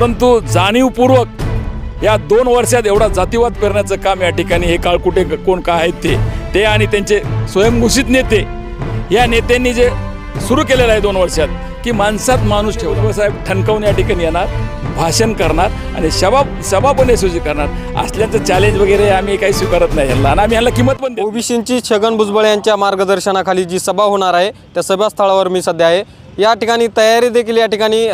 परंतु जाणीवपूर्वक या दोन वर्षात एवढा जातीवाद करण्याचं काम या ठिकाणी हे काळकुटे कोण का आहेत ते ते आणि त्यांचे स्वयंघोषित नेते या नेत्यांनी जे सुरू केलेलं आहे दोन वर्षात की माणसात माणूस ठेवला. साहेब ठणकावून या ठिकाणी येणार भाषण करणार आणि सभा सभा पण करणार. असल्याचं चॅलेंज वगैरे आम्ही काही स्वीकारत नाही. ह्याला आणि आम्ही ह्याला किंमत पण ओबीसींची छगन भुजबळ यांच्या मार्गदर्शनाखाली जी सभा होणार आहे त्या सभास्थळावर मी सध्या आहे. या ठिकाणी तयारी देखील या ठिकाणी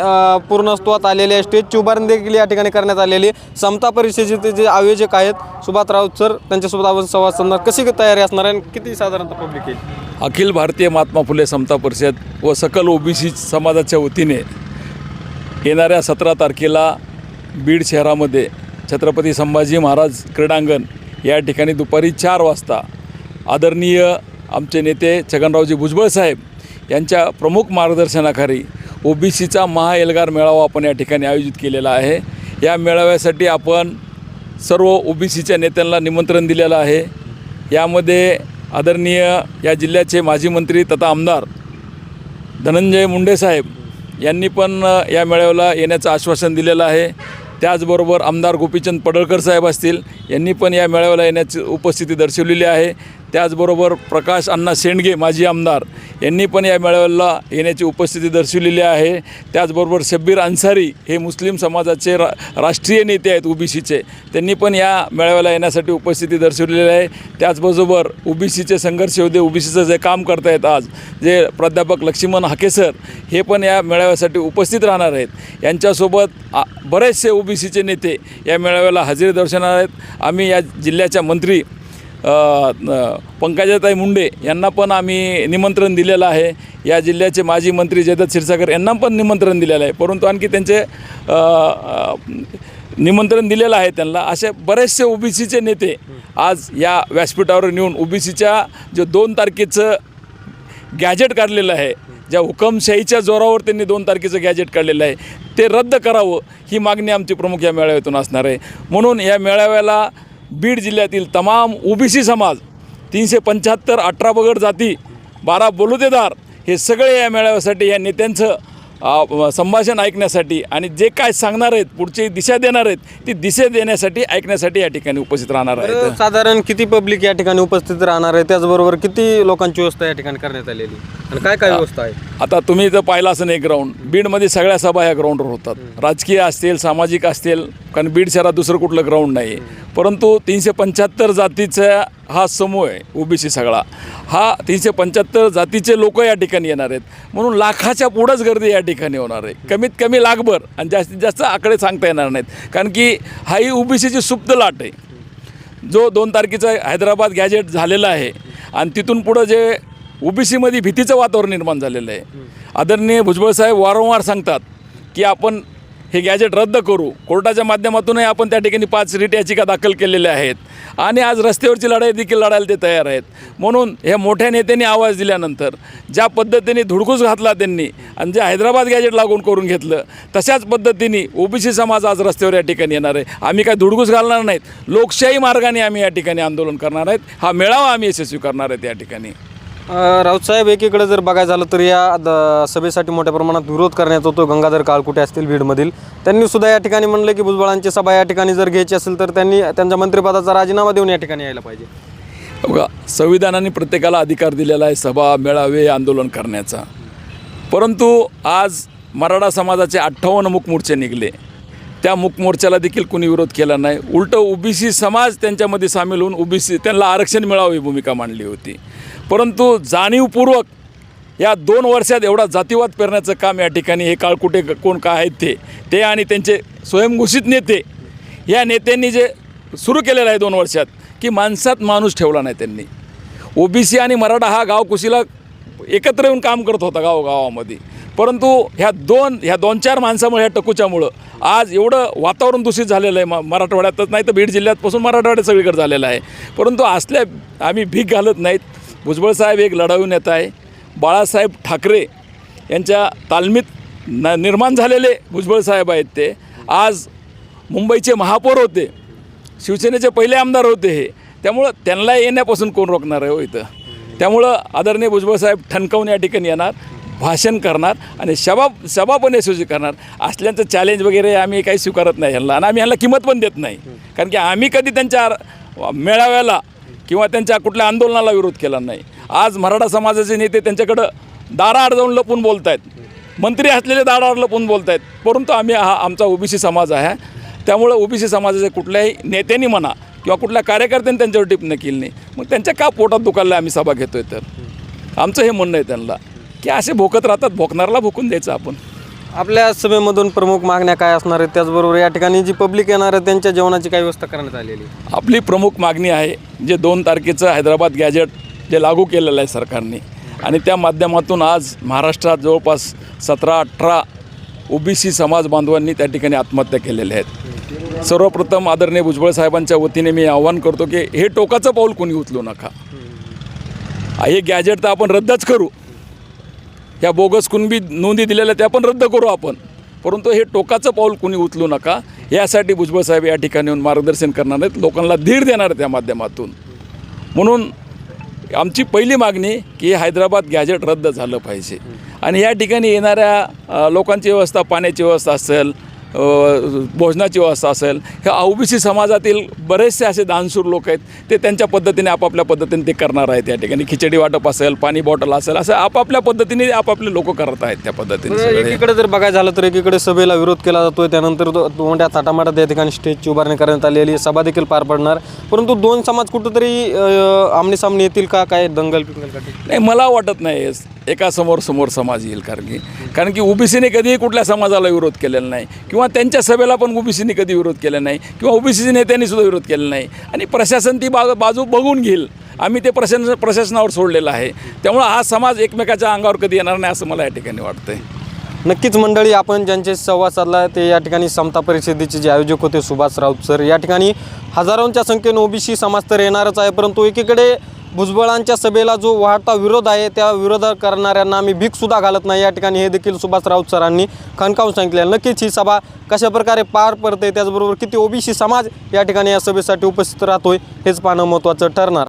पूर्णत्वात आलेली आहे. स्टेजची उभारणी देखील या ठिकाणी करण्यात आलेली समता परिषदेचे जे आयोजक आहेत सुभाष राऊत सर त्यांच्यासोबत आपण संवाद साधणार. कशी तयारी असणार आहे आणि किती साधारणतः पब्लिक येईल अखिल भारतीय महात्मा फुले समता परिषद व सकल ओबीसी समाजाच्या वतीने येणाऱ्या सतरा तारखेला बीड शहरामध्ये छत्रपती संभाजी महाराज क्रीडांगण या ठिकाणी दुपारी चार वाजता आदरणीय आमचे नेते छगनरावजी भुजबळ साहेब यांच्या प्रमुख मार्गदर्शनाखाली ओबीसीचा महाएल्गार मेळावा आपण या ठिकाणी आयोजित केलेला आहे. या मेळाव्यासाठी आपण सर्व ओबीसीच्या नेत्यांना निमंत्रण दिलेलं आहे. यामध्ये आदरणीय या जिल्ह्याचे माजी मंत्री तथा आमदार धनंजय मुंडेसाहेब यांनी पण या मेळाव्याला येण्याचं आश्वासन दिलेलं आहे. त्याचबरोबर आमदार गोपीचंद पडळकर साहेब असतील यांनी पण या मेळाव्याला येण्याची उपस्थिती दर्शवलेली आहे. त्याचबरोबर प्रकाश अण्णा शेंडगे माजी आमदार यांनी पण या मेळाव्याला येण्याची उपस्थिती दर्शवलेली आहे. त्याचबरोबर शब्बीर अन्सारी हे मुस्लिम समाजाचे रा राष्ट्रीय नेते आहेत ओबीसीचे. त्यांनी पण या मेळाव्याला येण्यासाठी उपस्थिती दर्शवलेली आहे. त्याचबरोबर ओबीसीचे संघर्ष होते ओबीसीचं जे काम करतायत आज जे प्राध्यापक लक्ष्मण हाकेसर हे पण या मेळाव्यासाठी उपस्थित राहणार आहेत. यांच्यासोबत आ- बरेचसे ओबीसीचे नेते या मेळाव्याला हजेरी दर्शवणार आहेत. आम्ही या जिल्ह्याच्या मंत्री पंकजाताई मुंडे यांना पण आम्ही निमंत्रण दिलेलं आहे. या जिल्ह्याचे माजी मंत्री जयदत्त क्षीरसागर यांना पण निमंत्रण दिलेलं आहे. परंतु आणखी त्यांचे निमंत्रण दिलेलं आहे त्यांना. असे बरेचसे ओबीसीचे नेते आज या व्यासपीठावर नेऊन ओबीसीच्या जे दोन तारखेचं गॅजेट काढलेलं आहे ज्या हुकमशाहीच्या जोरावर त्यांनी दोन तारखेचं गॅजेट काढलेलं आहे ते रद्द करावं ही मागणी आमची प्रमुख या मेळाव्यातून असणार आहे. म्हणून या मेळाव्याला बीड जिल्ह्यातील तमाम ओबीसी समाज तीनशे पंच्याहत्तर अठरा बगड जाती बारा बलुतेदार हे सगळे या मेळाव्यासाठी या नेत्यांचं संभाषण ऐकण्यासाठी आणि जे काय सांगणार आहेत पुढची दिशा देणार आहेत ती दिशा देण्यासाठी ऐकण्यासाठी या ठिकाणी उपस्थित राहणार आहेत. तर साधारण किती पब्लिक या ठिकाणी उपस्थित राहणार आहे? त्याचबरोबर किती लोकांची व्यवस्था या ठिकाणी करण्यात आलेली आणि काय काय व्यवस्था आहे? आता तुम्ही इथं पाहिलं असं एक ग्राउंड बीडमध्ये सगळ्या सभा ह्या ग्राउंडवर होतात. राजकीय असतील सामाजिक असतील कारण बीड शहरात दुसरं कुठलं ग्राउंड नाही आहे परंतु तीनशे पंच्याहत्तर जातीचा हा समूह आहे ओबीसी सगळा. हा तीनशे पंच्याहत्तर जातीचे लोक या ठिकाणी येणार आहेत. म्हणून लाखाच्या पुढंच गर्दी या ठिकाणी होणार आहे. कमीत कमी लाखभर आणि जास्तीत जास्त आकडे सांगता येणार नाहीत. कारण की हा ही ओबीसीची सुप्त लाट आहे. जो दोन तारखेचा हैदराबाद गॅजेट झालेला आहे आणि तिथून पुढं जे ओबीसीमध्ये भीतीचं वातावरण निर्माण झालेलं आहे. आदरणीय भुजबळ साहेब वारंवार सांगतात की आपण हे गॅजेट रद्द करू. कोर्टाच्या माध्यमातूनही आपण त्या ठिकाणी पाच रिट याचिका दाखल केलेल्या आहेत. आणि आज रस्त्यावरची लढाई देखील लढायला ते तयार आहेत. म्हणून ह्या मोठ्या नेत्यांनी आवाज दिल्यानंतर ज्या पद्धतीने धुडकूस घातला त्यांनी आणि जे हैदराबाद गॅजेट लागून करून घेतलं तशाच पद्धतीने ओबीसी समाज आज रस्त्यावर या ठिकाणी येणार आहे. आम्ही काय धुडकूस घालणार नाहीत. लोकशाही मार्गाने आम्ही या ठिकाणी आंदोलन करणार आहेत. हा मेळावा आम्ही यशस्वी करणार आहेत या ठिकाणी. राऊतसाहेब एकीकडे जर बघायचं झालं तर या द- सभेसाठी मोठ्या प्रमाणात विरोध करण्यात होतो. गंगाधर काळकुटे असतील? बीडमधील. त्यांनी सुद्धा या ठिकाणी म्हणलं की भुजबळांची सभा या ठिकाणी जर घ्यायची असेल तर त्यांनी त्यांच्या मंत्रिपदाचा राजीनामा देऊन या ठिकाणी यायला पाहिजे. बघा संविधानाने प्रत्येकाला अधिकार दिलेला आहे सभा मेळावे आंदोलन करण्याचा. परंतु आज मराठा समाजाचे अठ्ठावन्न मुकमोर्चे निघले. त्या मुकमोर्चाला देखील कुणी विरोध केला नाही. उलटं ओबीसी समाज त्यांच्यामध्ये सामील होऊन ओबीसी त्यांना आरक्षण मिळावं ही भूमिका मांडली होती. परंतु जाणीवपूर्वक या दोन वर्षात एवढा जातीवाद पेरण्याचं काम या ठिकाणी हे काळकुटे कोण का आहेत ते ते आणि त्यांचे स्वयंघोषित नेते या नेत्यांनी जे सुरू केलेलं आहे दोन वर्षात की माणसात माणूस ठेवला नाही त्यांनी. ओबीसी आणि मराठा हा गावकुशीला एकत्र येऊन काम करत होता गावोगावामध्ये. परंतु ह्या दोन ह्या दोन चार माणसामुळे ह्या टकूच्यामुळं आज एवढं वातावरण दूषित झालेलं आहे म मराठवाड्यातच नाही तर बीड जिल्ह्यातपासून मराठवाड्यात सगळीकडे झालेलं आहे. परंतु असल्या आम्ही भीक घालत नाहीत. भुजबळ साहेब एक लढाऊ नेता आहे. बाळासाहेब ठाकरे यांच्या तालमीत न निर्माण झालेले भुजबळ साहेब आहेत ते. आज मुंबईचे महापौर होते. शिवसेनेचे पहिले आमदार होते हे. त्यामुळं त्यांना येण्यापासून कोण रोखणार आहे हो इथं? त्यामुळं आदरणीय भुजबळ साहेब ठणकावून या ठिकाणी येणार. भाषण करणार आणि सभा सभा पण यशस्वी करणार. असल्यांचं चॅलेंज वगैरे आम्ही काही स्वीकारत नाही ह्यांना. आणि आम्ही ह्यांना किंमत पण देत नाही. कारण की आम्ही कधी त्यांच्या मेळाव्याला किंवा त्यांच्या कुठल्या आंदोलनाला विरोध केला नाही. आज मराठा समाजाचे नेते त्यांच्याकडं दाराआड जाऊन लपून बोलत आहेत मंत्री असलेले दाराआड लपून बोलत आहेत परंतु आम्ही हा आमचा ओबीसी समाज आहे. त्यामुळं ओबीसी समाजाच्या कुठल्याही नेत्यांनी म्हणा किंवा कुठल्या कार्यकर्त्यांनी त्यांच्यावर टिप्पणी केली नाही. मग त्यांच्या का पोटात दुखायला आम्ही सभा घेतोय तर? आमचं हे म्हणणं आहे त्यांना. की असे भोकत राहतात भोकणारला भोकून द्यायचं आपण. आपल्या सभेमधून प्रमुख मागण्या काय असणार आहेत? त्याचबरोबर या ठिकाणी जी पब्लिक येणार आहे त्यांच्या जेवणाची काय व्यवस्था करण्यात आलेली आहे? आपली प्रमुख मागणी आहे जे दोन तारखेचं हैदराबाद गॅजेट जे लागू केलेलं आहे सरकारने. आणि त्या माध्यमातून आज महाराष्ट्रात जवळपास सतरा अठरा ओबीसी समाज बांधवांनी त्या ठिकाणी आत्महत्या केलेल्या आहेत. सर्वप्रथम आदरणीय भुजबळ साहेबांच्या वतीने मी आवाहन करतो की हे टोकाचं पाऊल कोणी उचलू नका. हे गॅजेट तर आपण रद्दच करू. ह्या बोगस कुणबी नोंदी दिलेल्या त्या पण रद्द करू आपण. परंतु हे टोकाचं पाऊल कुणी उचलू नका यासाठी भुजबळ साहेब या ठिकाणी येऊन मार्गदर्शन करणार आहेत लोकांना धीर देणार त्या माध्यमातून. म्हणून आमची पहिली मागणी की हैदराबाद गॅजेट रद्द झालं पाहिजे. आणि या ठिकाणी येणाऱ्या लोकांची व्यवस्था पाण्याची व्यवस्था असेल भोजनाची व्यवस्था असेल. ह्या ओबीसी समाजातील बरेचसे असे दानशूर लोक आहेत ते त्यांच्या पद्धतीने आपापल्या पद्धतीने ते करणार आहेत या ठिकाणी. खिचडी वाटप असेल पाणी बॉटल असेल असं आपापल्या पद्धतीने आपापले लोक करत आहेत त्या पद्धतीने. एकीकडे जर बघायला झालं तर एकीकडे सभेला विरोध केला जातोय त्यानंतर मोठ्या थाटामाटात या ठिकाणी स्टेजची उभारणी करण्यात आलेली सभा देखील पार पडणार. परंतु दोन समाज कुठंतरी आमने सामने येतील का? काय दंगल पिंगल नाही मला वाटत नाही. एका समोर समोर समाज येईल कारण की कारण की ओबीसीने कधीही कुठल्या समाजाला विरोध केलेला नाही. किंवा त्यांच्या सभेला पण ओबीसीने कधी विरोध केला नाही किंवा ओबीसी नेत्यांनी सुद्धा विरोध केला नाही. आणि प्रशासन ती बा बाजू बघून घेईल. आम्ही ते प्रशासन प्रशासनावर सोडलेलं आहे. त्यामुळं हा समाज एकमेकाच्या अंगावर कधी येणार नाही असं मला या ठिकाणी वाटतंय. नक्कीच मंडळी आपण ज्यांचे संवाद साधला ते या ठिकाणी समता परिषदेचे जे आयोजक होते सुभाष राऊत सर. या ठिकाणी हजारोंच्या संख्येनं ओबीसी समाज तर येणारच आहे परंतु एकीकडे भुजबळांच्या सभेला जो वाढता विरोध आहे त्या विरोध करणाऱ्यांना आम्ही भीकसुद्धा घालत नाही. या ठिकाणी हे देखील सुभाष राऊत सरांनी खणकावून सांगितले नक्कीच ही सभा कशाप्रकारे पार पडते त्याचबरोबर किती ओबीसी समाज या ठिकाणी या सभेसाठी उपस्थित राहतोय हेच पाहणं महत्त्वाचं ठरणार.